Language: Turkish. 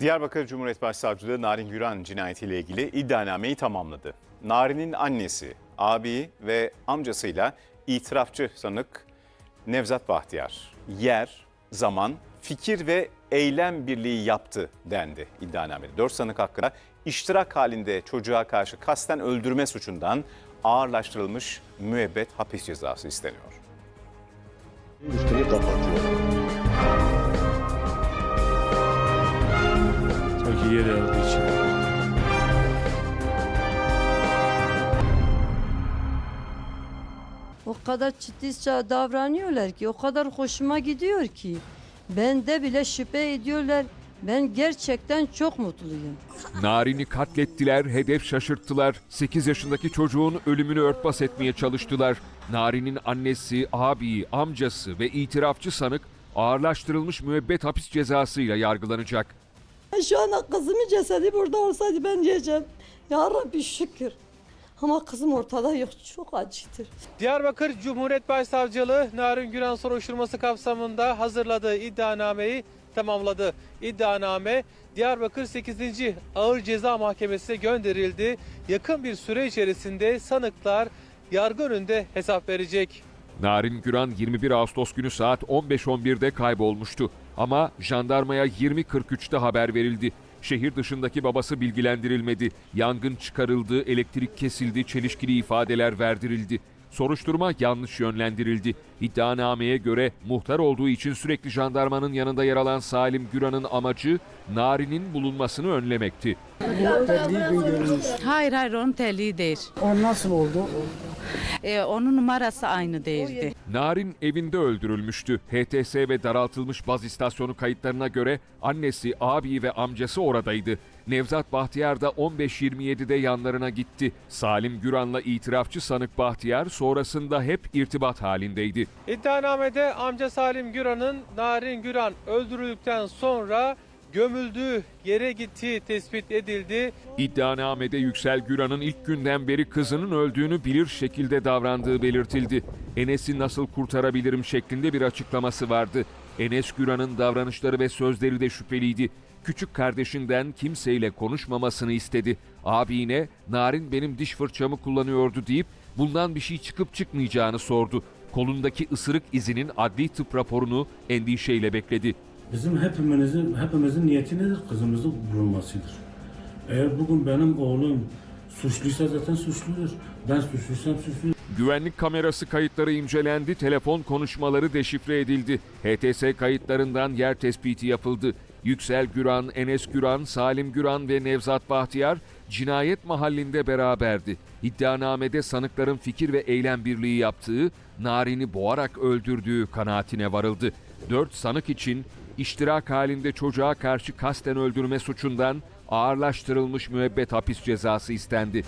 Diyarbakır Cumhuriyet Başsavcılığı Narin Güran cinayetiyle ilgili iddianameyi tamamladı. Narin'in annesi, abi ve amcasıyla itirafçı sanık Nevzat Bahtiyar yer, zaman, fikir ve eylem birliği yaptı dendi iddianamede. Dört sanık hakkında iştirak halinde çocuğa karşı kasten öldürme suçundan ağırlaştırılmış müebbet hapis cezası isteniyor. Sanki yer aldığı için. O kadar ciddice davranıyorlar ki, o kadar hoşuma gidiyor ki. Bende bile şüphe ediyorlar. Ben gerçekten çok mutluyum. Narin'i katlettiler, hedef şaşırttılar. 8 yaşındaki çocuğun ölümünü örtbas etmeye çalıştılar. Narin'in annesi, abi, amcası ve itirafçı sanık ağırlaştırılmış müebbet hapis cezasıyla yargılanacak. Şu anda kızımın cesedi burada olsaydı ben diyeceğim. Ya Rabbi şükür. Ama kızım ortada yok. Çok acıdır. Diyarbakır Cumhuriyet Başsavcılığı Narin Güran soruşturması kapsamında hazırladığı iddianameyi tamamladı. İddianame Diyarbakır 8. Ağır Ceza Mahkemesi'ne gönderildi. Yakın bir süre içerisinde sanıklar yargı önünde hesap verecek. Narin Güran 21 Ağustos günü saat 15.11'de kaybolmuştu. Ama jandarmaya 20.43'te haber verildi. Şehir dışındaki babası bilgilendirilmedi. Yangın çıkarıldı, elektrik kesildi, çelişkili ifadeler verdirildi. Soruşturma yanlış yönlendirildi. İddianameye göre muhtar olduğu için sürekli jandarmanın yanında yer alan Salim Güran'ın amacı Narin'in bulunmasını önlemekti. Hayır hayır onun telliği değil. O nasıl oldu? Ee, onun numarası aynı değildi. Narin evinde öldürülmüştü. HTS ve daraltılmış baz istasyonu kayıtlarına göre annesi, abi ve amcası oradaydı. Nevzat Bahtiyar da 15.27'de yanlarına gitti. Salim Güran'la itirafçı sanık Bahtiyar sonrasında hep irtibat halindeydi. İddianamede amca Salim Güran'ın Narin Güran öldürüldükten sonra gömüldüğü yere gittiği tespit edildi. İddianamede Yüksel Güran'ın ilk günden beri kızının öldüğünü bilir şekilde davrandığı belirtildi. Enes'i nasıl kurtarabilirim şeklinde bir açıklaması vardı. Enes Güran'ın davranışları ve sözleri de şüpheliydi. Küçük kardeşinden kimseyle konuşmamasını istedi. Abine Narin benim diş fırçamı kullanıyordu deyip bundan bir şey çıkıp çıkmayacağını sordu. Kolundaki ısırık izinin adli tıp raporunu endişeyle bekledi. Bizim hepimizin, hepimizin niyeti nedir? Kızımızın bulunmasıdır. Eğer bugün benim oğlum suçluysa zaten suçludur. Ben suçluysam suçluyum. Güvenlik kamerası kayıtları incelendi, telefon konuşmaları deşifre edildi. HTS kayıtlarından yer tespiti yapıldı. Yüksel Güran, Enes Güran, Salim Güran ve Nevzat Bahtiyar cinayet mahallinde beraberdi. İddianamede sanıkların fikir ve eylem birliği yaptığı, Narin'i boğarak öldürdüğü kanaatine varıldı. Dört sanık için iştirak halinde çocuğa karşı kasten öldürme suçundan ağırlaştırılmış müebbet hapis cezası istendi.